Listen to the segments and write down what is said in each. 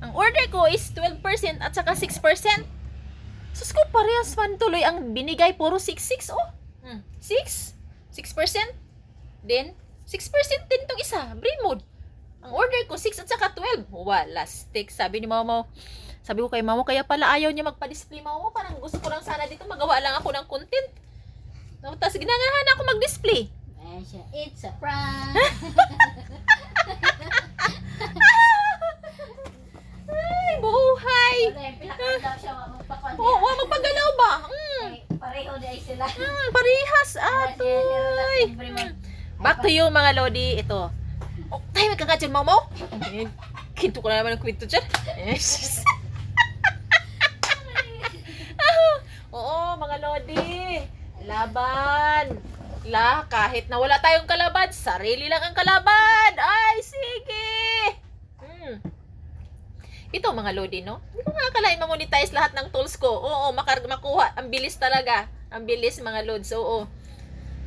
Ang order ko is 12% at saka 6%. Sus ko, parehas man tuloy ang binigay. Puro 6-6, oh. Hmm. 6? 6%? Then, 6% din tong isa. Bremod. Ang order ko, 6 at saka 12. Wala, stick. Sabi ni Mama, sabi ko kay Mama, kaya pala ayaw niya magpa-display. Mama, parang gusto ko lang sana dito magawa lang ako ng content. Tapos, ginagahan ako mag-display. It's a prank. Ay, magpakwan Oo, oh, magpagalaw ba? Mm. Pareho dahil sila. Mm, parehas, atoy. Back to you, mga Lodi. Ito. Oh, tayo magkakatsin, mau mau. Kinto ko na naman ang kwento dyan. Yes. Oo, mga Lodi. Laban. La, kahit na wala tayong kalaban, sarili lang ang kalaban. Ay, sige. Ito mga Lodi, no? Hindi ko nga akalain ma-monetize lahat ng tools ko. Oo, makar makuha. Ang bilis talaga. Ang bilis mga Lods. Oo.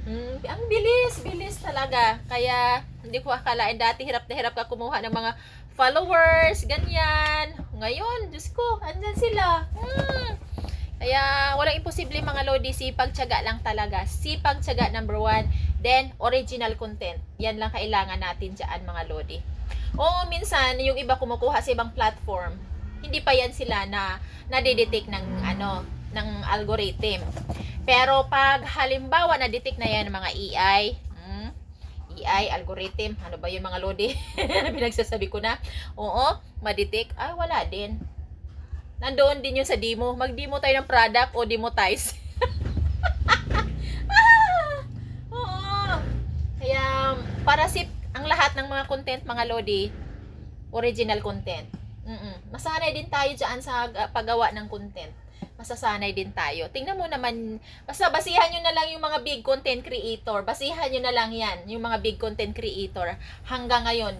Mm, ang bilis, bilis talaga. Kaya, hindi ko akalain dati hirap na hirap ka kumuha ng mga followers, ganyan. Ngayon, Diyos ko, andyan sila. Hmm. Kaya, walang imposible mga Lodi. Sipag, tiyaga lang talaga. Sipag, tiyaga number one. Then, original content. Yan lang kailangan natin dyan mga Lodi. Oo, minsan, yung iba kumukuha sa ibang platform, hindi pa yan sila na nadidetect ng ano, ng algorithm. Pero pag halimbawa na-detect na yan mga AI, hmm, AI, algorithm, ano ba yun mga lodi? Pinagsasabi ko na. Oo, ma-detect. Ay, wala din. Nandoon din yun sa demo. Mag-demo tayo ng product o demotize. Ah! Oo. Kaya, para sip ang lahat ng mga content, mga lodi, original content. Mm Masanay din tayo dyan sa paggawa ng content. Masasanay din tayo. Tingnan mo naman, basta basihan nyo na lang yung mga big content creator. Basihan nyo na lang yan, yung mga big content creator. Hanggang ngayon,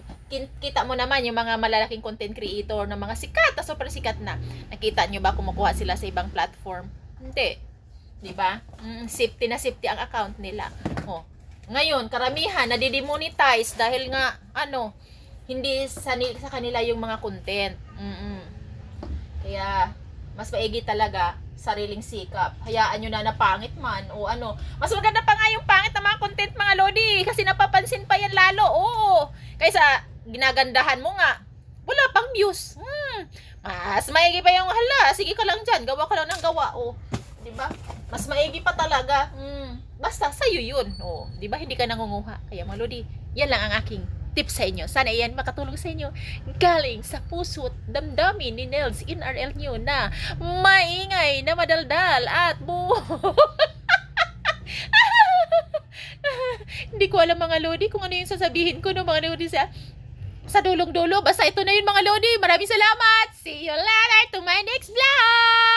kita mo naman yung mga malalaking content creator na mga sikat na super sikat na. Nakita nyo ba kumukuha sila sa ibang platform? Hindi. Di ba? Mm, safety na safety ang account nila. Oh. Ngayon, karamihan nadidemonetize dahil nga ano, hindi sa, sa kanila yung mga content. Mm Kaya, mas maigi talaga sariling sikap. Hayaan nyo na na pangit man o ano. Mas maganda pa nga yung pangit na mga content mga lodi kasi napapansin pa yan lalo. Oo. Kaysa ginagandahan mo nga, wala pang views. Hmm. Mas maigi pa yung hala. Sige ka lang dyan. Gawa ka lang ng gawa. O. Di ba? Mas maigi pa talaga. Hmm. Basta sa'yo yun. O. Di ba? Hindi ka nangunguha. Kaya mga lodi, yan lang ang aking tips sa inyo. Sana iyan makatulong sa inyo. Galing sa puso't damdamin ni Nels NRL nyo na maingay na madaldal at bu... Hindi ko alam mga Lodi kung ano yung sasabihin ko no mga Lodi sa sa dulong-dulo. Basta ito na yun mga Lodi. Maraming salamat. See you later to my next vlog!